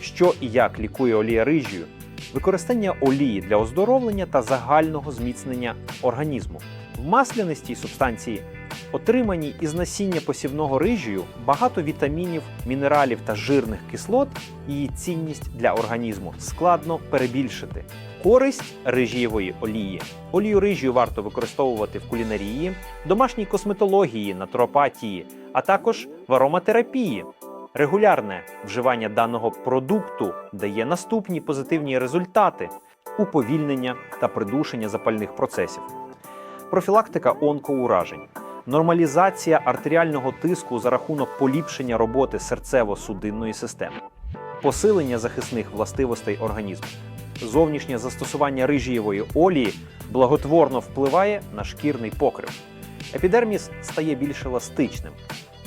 Що і як лікує олія рижію? Використання олії для оздоровлення та загального зміцнення організму. В маслянистій субстанції, отриманій із насіння посівного рижію, багато вітамінів, мінералів та жирних кислот, її цінність для організму складно перебільшити. Користь рижієвої олії. Олію рижію варто використовувати в кулінарії, домашній косметології, натуропатії, а також в ароматерапії. Регулярне вживання даного продукту дає наступні позитивні результати: уповільнення та придушення запальних процесів, профілактика онкоуражень, нормалізація артеріального тиску за рахунок поліпшення роботи серцево-судинної системи, посилення захисних властивостей організму. Зовнішнє застосування рижієвої олії благотворно впливає на шкірний покрив. Епідерміс стає більш еластичним,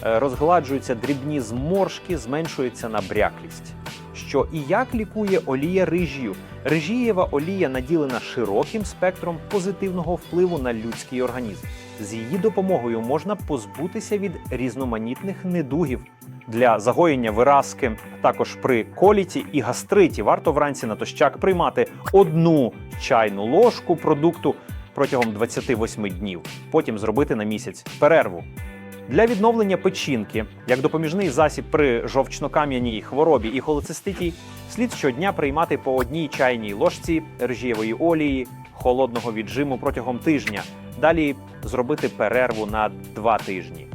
розгладжуються дрібні зморшки, зменшується набряклість. Що і як лікує олія рижію? Рижієва олія наділена широким спектром позитивного впливу на людський організм. З її допомогою можна позбутися від різноманітних недугів. Для загоєння виразки, також при коліті і гастриті варто вранці натощак приймати одну чайну ложку продукту протягом 28 днів, потім зробити на місяць перерву. Для відновлення печінки, як допоміжний засіб при жовчнокам'яній хворобі і холециститі, слід щодня приймати по одній чайній ложці ржієвої олії холодного віджиму протягом тижня. Далі зробити перерву на 2 тижні.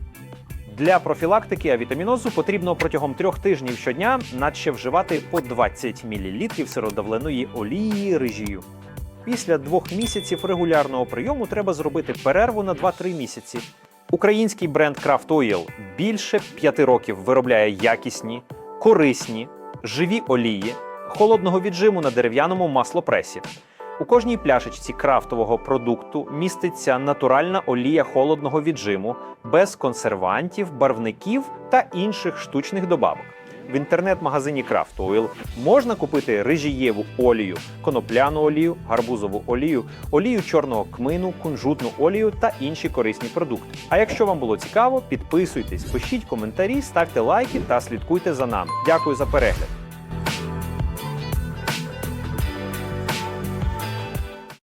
Для профілактики авітамінозу потрібно протягом трьох тижнів щодня наче вживати по 20 мл сиродавленої олії рижію. Після двох місяців регулярного прийому треба зробити перерву на 2-3 місяці. Український бренд Craft Oil більше п'яти років виробляє якісні, корисні, живі олії холодного віджиму на дерев'яному маслопресі. У кожній пляшечці крафтового продукту міститься натуральна олія холодного віджиму без консервантів, барвників та інших штучних добавок. В інтернет-магазині Craft Oil можна купити рижієву олію, конопляну олію, гарбузову олію, олію чорного кмину, кунжутну олію та інші корисні продукти. А якщо вам було цікаво, підписуйтесь, пишіть коментарі, ставте лайки та слідкуйте за нами. Дякую за перегляд.